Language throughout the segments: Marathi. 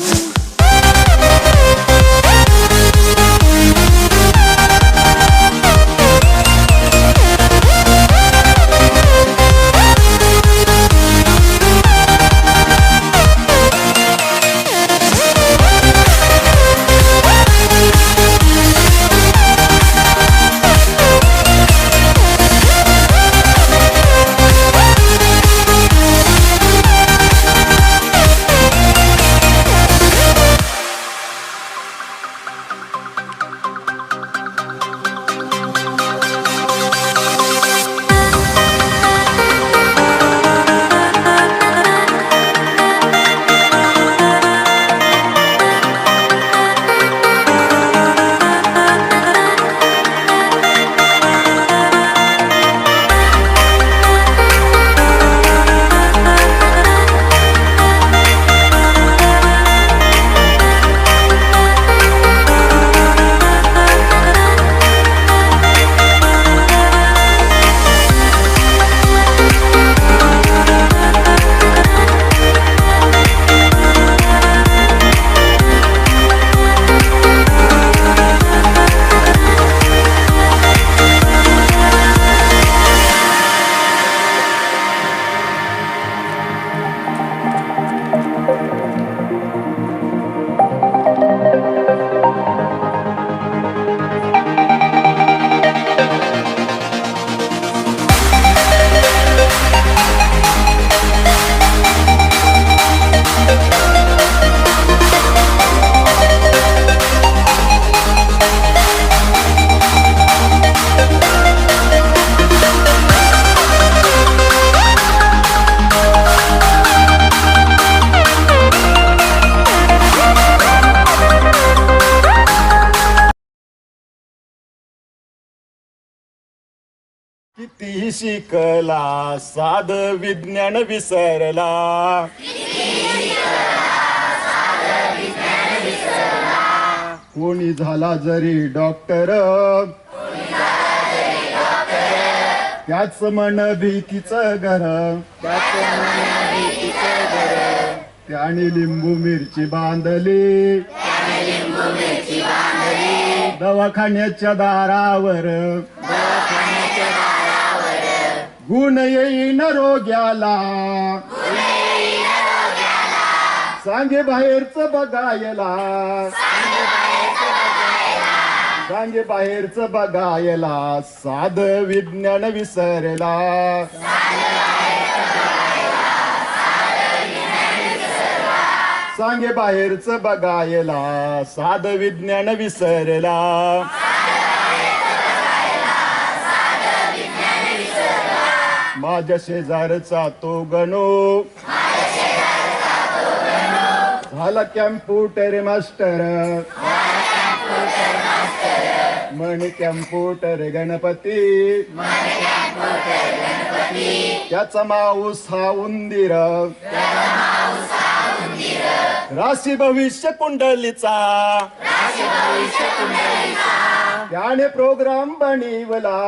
Ooh. ती शिकला साध विज्ञान विसरला. कोणी झाला जरी डॉक्टर त्याच मन भीतीच घर. त्याने लिंबू मिरची बांधली. दवाखान्याच्या दारावर. गुण येईन रोग्याला सांगे बाहेरच बघायला. सांगे बाहेरच बघायला. साध विज्ञान विसरला. सांगे बाहेरच बघायला. साध विज्ञान विसरला. माझ्या शेजारचा तो गणू. झाला कॅम्प्युटर मास्टर. म्हण कॅम्प्युटर गणपती. त्याचा माऊस हा उंदीर. राशी भविष्य कुंडलीचा. त्याने प्रोग्राम बनिवला.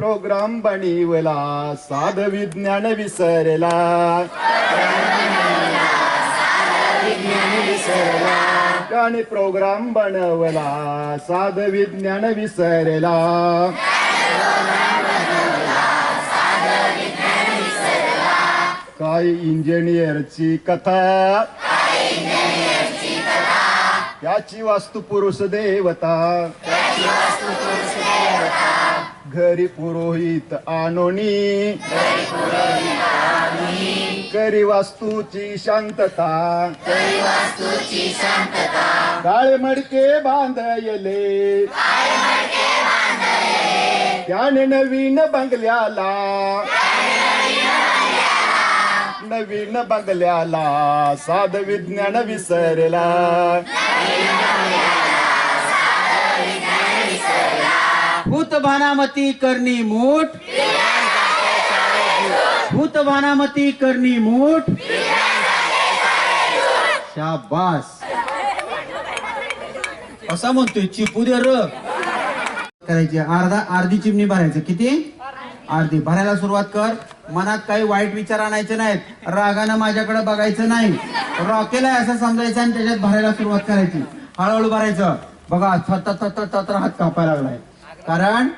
प्रोग्राम बनवला साध विज्ञान विसरला. त्याने प्रोग्राम बनवला साध विज्ञान विसरला. काय इंजिनियरची कथा. याची वास्तुपुरुष देवता. घरी पुरोहित आणोनी. करी वास्तूची शांतता. काळे मडके बांधयले. त्याने नवीन बंगल्याला. नवीन बंगल्याला साध विज्ञान विसरला. भूत भानामती करणी मूठ. भूत भानामती करणी मूठ. शाबास. असा म्हणतोय चिपू दे र. करायची अर्धा अर्धी चिमणी भरायचं. किती? अर्धी. भरायला सुरुवात कर. मनात काही वाईट विचार आणायचे नाहीत. रागानं माझ्याकडे बघायचं नाही. रॉकेल आहे असं समजायचं आणि त्याच्यात भरायला सुरुवात करायची. हळूहळू भरायचं. बघा थत थत थत हात कापायला लागलाय. कारण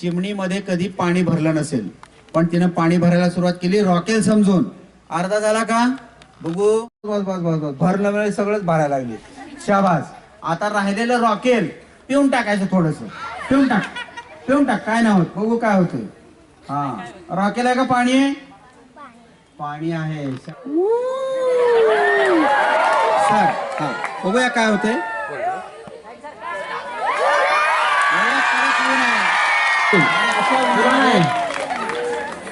चिमणीमध्ये कधी पाणी भरलं नसेल. पण तिनं पाणी भरायला सुरुवात केली रॉकेल समजून. अर्धा झाला का? बघू. बस बस बस बस. भरलं म्हणजे सगळंच भरायला लागली. शाबास. आता राहिलेलं रॉकेल पिऊन टाकायचं थोडस. पिऊन टाक. पिऊन टाक. काय नाही होत. बघू काय होतंय. हा. रॉकेल आहे का पाणी? आहे पाणी आहे. सर हा बघूया काय होतंय.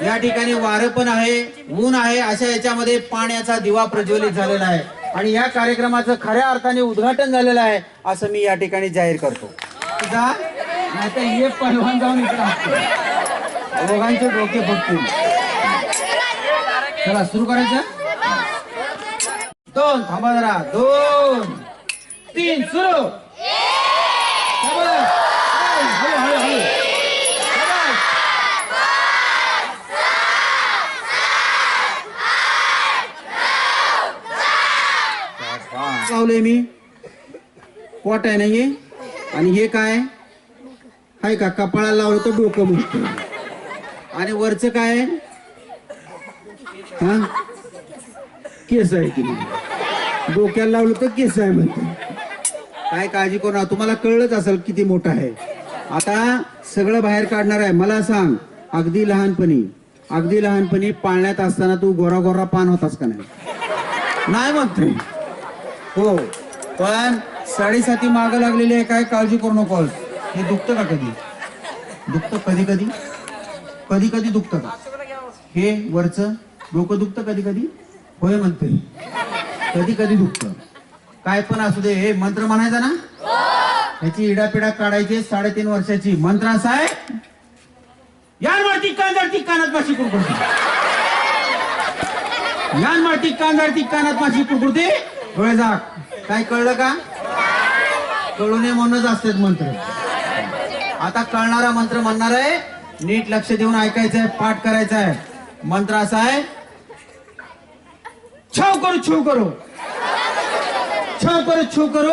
या ठिकाणी वारं पण आहे ऊन आहे अशा याच्यामध्ये पाण्याचा दिवा प्रज्वलित झालेला आहे. आणि या कार्यक्रमाचं खऱ्या अर्थाने उद्घाटन झालेलं आहे असं मी या ठिकाणी जाहीर करतो. हे जाऊन इकडे असतो दोघांचे डोके फुटतील. चला सुरू करायचं? दोन थांबा जरा. दोन तीन सुरू. थांबा लावलंय मी. पोट आहे ना हे आणि हे काय? हाय का? कपाळाला लावलं तर डोकं मुक्त आणि वरच काय? हा? केस आहे की डोक्याला लावलं तर केस आहे म्हणते. काय काळजी करू तुम्हाला कळलंच असेल किती मोठं आहे. आता सगळं बाहेर काढणार आहे. मला सांग अगदी लहानपणी अगदी लहानपणी पाळण्यात असताना तू गोरा गोरा पान होतास का नाही? नाही हो. पण साडेसाती माग लागलेली आहे काय काळजी करू नकोस हे दुखतं का कधी? दुखतं कधी कधी? कधी कधी दुखतं का? हे वरच डोकं दुखतं कधी कधी? होय म्हणते. कधी कधी दुखतं. काय पण असू दे हे मंत्र म्हणायचा ना? ह्याची इडापिडा काढायची साडेतीन वर्षाची. मंत्र असा आहे यान मारती कांदारती कानात माशी कुरकुरते. यान मारती कांदारती कानात माशी कुरकुरते डोळे जा काय कळलं का? कळू नये म्हणूनच असतात मंत्र. आता कळणारा मंत्र म्हणणार आहे नीट लक्ष देऊन ऐकायचंय पाठ करायचा आहे मंत्र असा आहे छाव करू छू करू. छाव करू छू करू.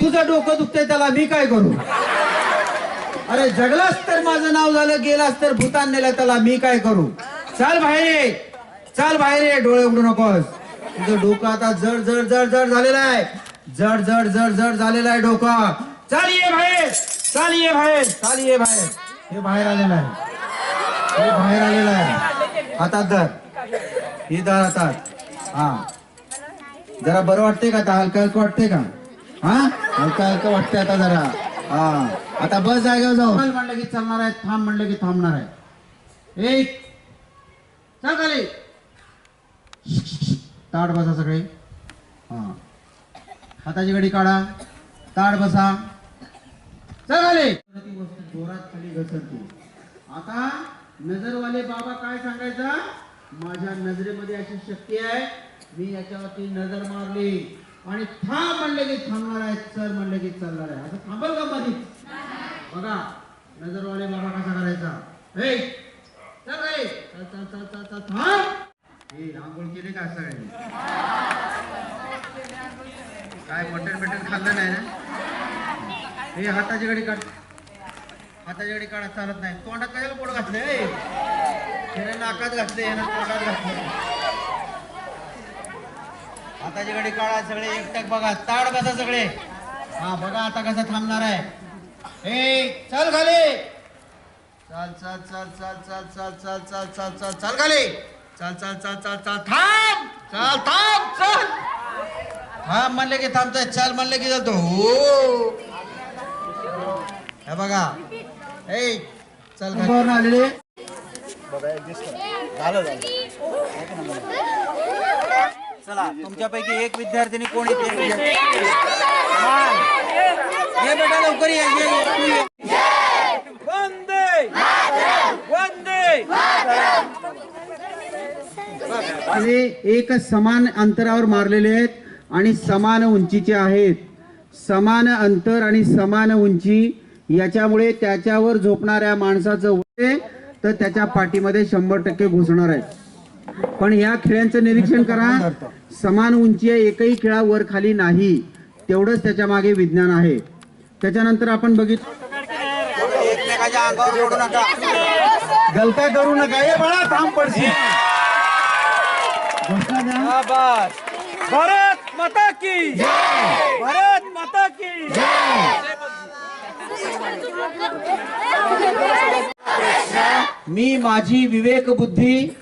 तुझं डोकं दुखतंय त्याला मी काय करू? अरे जगलास तर माझं नाव झालं गेलास तर भूतान नेलं त्याला मी काय करू? चाल बाहेर ये. चाल बाहेर ये डोळे उघडू नकोस. तुझं डोकं आता जड जड जड जड झालेलं आहे. जड जड जड जड झालेलं आहे डोकं. चाल ये बाहेर. चाल ये बाहेर. चाल ये बाहेर. हे बाहेर आलेलं आहे. हे बाहेर आलेलं आहे. हातात धर. हे धर हातात. हा. जरा बरं वाटते का? आता हलकं हलकं वाटते का? हा? हलकं हलकं वाटते आता जरा. हा. आता बस जागेवर जाऊ. म्हणलं की चालणार आहे. थांब म्हणलं की थांबणार आहे. एक चल खाली. ताट बसा सगळे. हा. हाताची घडी काढा. ताट बसा. चल जोरात खाली घसरते. आता नजरवाले बाबा काय सांगायचा? माझ्या नजरेमध्ये अशी शक्ती आहे. मी याच्यावरती नजर मारली. आणि थांब म्हणले की थांबणार आहे. चल म्हणले की चालणार आहे. असं थांबल का मध्ये बघा नजरवाले बाबा कसा करायचा? हे चल रे. चल चल चल चल चल थांब. हे आंघोळ केली का सगळ्यांनी काय मटण बिटन खाल्लं नाही ना हे हाताची घडी काढ हाताची घडी काढा चालत नाही तोंडात कशाला पोट घातले हे? नाकात घातले तोंडात घातले हाताची घडी काढा सगळे एकटक बघा ताड बसा सगळे हा बघा आता कसं थांबणार आहे ए चल खाली चल चल चल चल चल चल चल चल चल चल चल खाली चल चल चल चल चल थांब! चल थांब चल! थांब म्हणले की थांबतोय चल म्हणले की जातो हो! हे बघा. ए चल खाली आलेले. चला तुमच्यापैकी एक विद्यार्थिनी कोण येते ये बेटा लवकर ये ये, ये, तू ये. वंदे वंदे आणि एक समान अंतरावर मारलेले आहेत आणि समान उंचीचे आहेत. समान अंतर आणि समान उंची याच्यामुळे त्याच्यावर झोपणाऱ्या माणसाचं वय तर त्याच्या पाठीमध्ये शंभर टक्के घुसणार आहे पण या खेळांचं निरीक्षण करा समान उंची आहे एकही खेळा वर खाली नाही. तेवढंच त्याच्यामागे विज्ञान आहे. त्याच्यानंतर आपण बघितलं एकमेकाच्या करू नका. हे थांब पडशील. भारत माता की। भारत माता की। मी माझी विवेक बुद्धी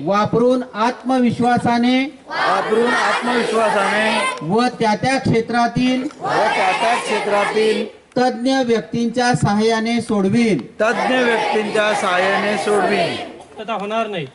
वापरून आत्मविश्वासाने वापरून आत्मविश्वासाने व त्या त्या क्षेत्रातील व त्या त्या क्षेत्रातील तज्ञ व्यक्तींच्या सहाय्याने सोडवीन. तज्ञ व्यक्तींच्या सहाय्याने सोडवी तथा होणार नाही.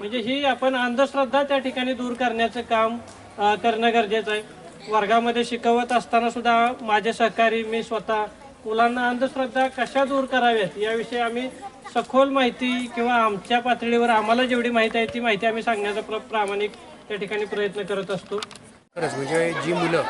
म्हणजे ही आपण अंधश्रद्धा त्या ठिकाणी दूर करण्याचं काम अ, करणं गरजेचं आहे. वर्गामध्ये शिकवत असताना सुद्धा माझे सहकारी मी स्वतः मुलांना अंधश्रद्धा कशा दूर कराव्यात याविषयी आम्ही सखोल माहिती किंवा आमच्या पातळीवर आम्हाला जेवढी माहिती आहे ती माहिती आम्ही सांगण्याचा प्र प्रामाणिक त्या ठिकाणी प्रयत्न करत असतो. खरंच म्हणजे जी मुलं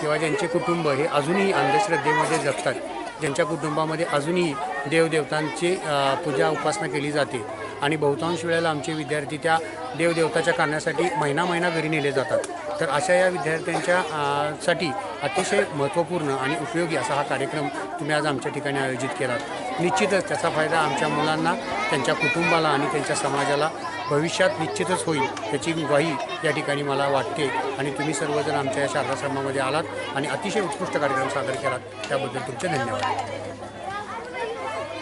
किंवा ज्यांचे कुटुंब हे अजूनही अंधश्रद्धेमध्ये जगतात ज्यांच्या कुटुंबामध्ये अजूनही देवदेवतांची अ, पूजा उपासना केली जाते आणि बहुतांश वेळेला आमचे विद्यार्थी त्या देवदेवताच्या कारणासाठी महिना महिना घरी नेले जातात. तर अशा या विद्यार्थ्यांच्या साठी अतिशय महत्त्वपूर्ण आणि उपयोगी असा हा कार्यक्रम तुम्ही आज आमच्या ठिकाणी आयोजित केला निश्चितच त्याचा फायदा आमच्या मुलांना त्यांच्या कुटुंबाला आणि त्यांच्या समाजाला भविष्यात निश्चितच होईल त्याची ग्वाही या ठिकाणी मला वाटते. आणि तुम्ही सर्वजण आमच्या या शारदाश्रमामध्ये आलात आणि अतिशय उत्कृष्ट कार्यक्रम सादर केलात. त्याबद्दल तुमचे धन्यवाद.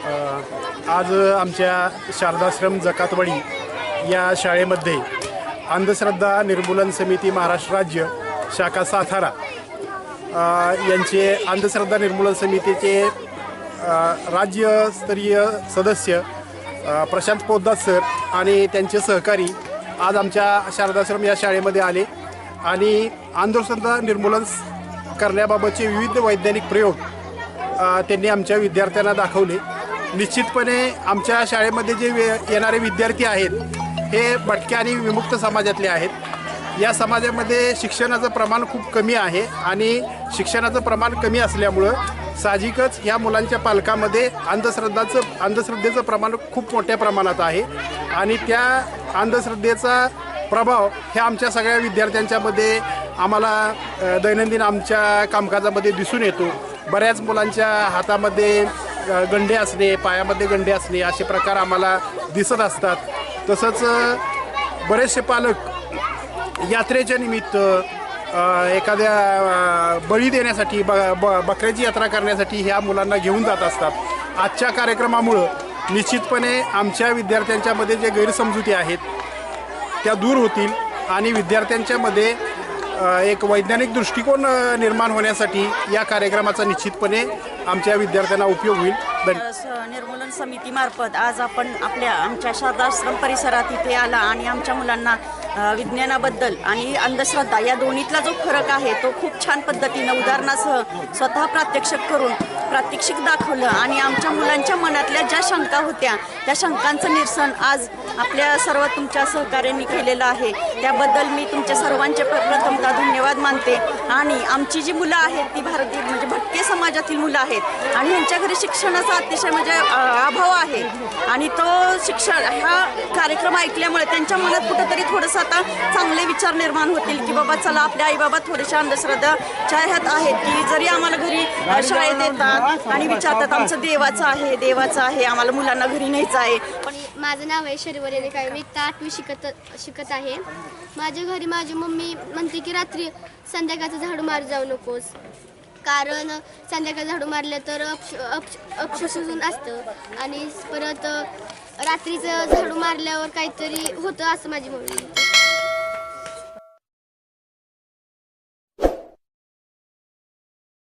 आज आमच्या शारदाश्रम जकातवाडी या शाळेमध्ये अंधश्रद्धा निर्मूलन समिती महाराष्ट्र राज्य शाखा सातारा यांचे अंधश्रद्धा निर्मूलन समितीचे राज्यस्तरीय सदस्य प्रशांत पोद्दार सर आणि त्यांचे सहकारी आज आमच्या शारदाश्रम या शाळेमध्ये आले आणि अंधश्रद्धा निर्मूलन करण्याबाबतचे विविध वैज्ञानिक प्रयोग त्यांनी आमच्या विद्यार्थ्यांना दाखवले. निश्चितपणे आमच्या शाळेमध्ये जे वे- येणारे विद्यार्थी आहेत हे भटक्या आणि विमुक्त समाजातले आहेत. या समाजामध्ये शिक्षणाचं प्रमाण खूप कमी आहे आणि शिक्षणाचं प्रमाण कमी असल्यामुळं साहजिकच या मुलांच्या पालकामध्ये अंधश्रद्धाचं अंधश्रद्धेचं प्रमाण खूप मोठ्या प्रमाणात आहे. आणि त्या अंधश्रद्धेचा प्रभाव हे आमच्या सगळ्या विद्यार्थ्यांच्यामध्ये आम्हाला दैनंदिन आमच्या कामकाजामध्ये दिसून येतो. बऱ्याच मुलांच्या हातामध्ये गंडे असणे पायामध्ये गंडे असणे असे प्रकार आम्हाला दिसत असतात. तसंच बरेचसे पालक यात्रेच्या निमित्त एखाद्या बळी देण्यासाठी ब ब बकऱ्याची यात्रा करण्यासाठी ह्या मुलांना घेऊन जात असतात. आजच्या कार्यक्रमामुळं निश्चितपणे आमच्या विद्यार्थ्यांच्यामध्ये जे गैरसमजुती आहेत त्या दूर होतील आणि विद्यार्थ्यांच्यामध्ये एक वैज्ञानिक दृष्टिकोन निर्माण होण्यासाठी या कार्यक्रमाचा निश्चितपणे आमच्या विद्यार्थ्यांना उपयोग होईल. निर्मूलन समितीमार्फत आज आपण आपल्या आमच्या शारदाश्रम परिसरात इथे आला आणि आमच्या मुलांना विज्ञानाबद्दल आणि अंधश्रद्धा या दोन्हीतला जो फरक आहे तो खूप छान पद्धतीनं उदाहरणासह स्वतः प्रात्यक्षिक करून प्रात्यक्षिक दाखवलं. आणि आमच्या मुलांच्या मनातल्या ज्या शंका होत्या त्या शंकांचं निरसन आज आपल्या सर्व तुमच्या सहकार्यांनी केलेलं आहे. त्याबद्दल मी तुमच्या सर्वांचे प्र- प्रथमतः धन्यवाद मानते. आणि आमची जी मुलं आहेत ती भारतीय म्हणजे भटके समाजातील मुलं आहेत आणि यांच्या घरी शिक्षणाचा अतिशय म्हणजे अभाव आहे. आणि तो शिक्षण हा कार्यक्रम ऐकल्यामुळे त्यांच्या मनात कुठंतरी थोडंसं आता चांगले विचार निर्माण होतील की बाबा चला आपल्या आईबाबा थोड्याशा अंधश्रद्धाच्या ह्यात आहेत की जरी आम्हाला घरी शाळेत येतात आणि विचारतात आमचं देवाचं आहे देवाचं आहे आम्हाला मुलांना घरी न्यायचं आहे. पण माझं नाव आहे शर्वरी रेखा मी इयत्ता आठवी शिकत शिकत आहे. माझ्या घरी माझी मम्मी म्हणते की रात्री संध्याकाळचं झाडू मार जाऊ नकोस. कारण संध्याकाळ झाडू मारलं तर अपश अपश अपशोषण असतं. आणि परत रात्रीचं झाडू मारल्यावर काहीतरी होतं असं माझी मम्मी म्हणते.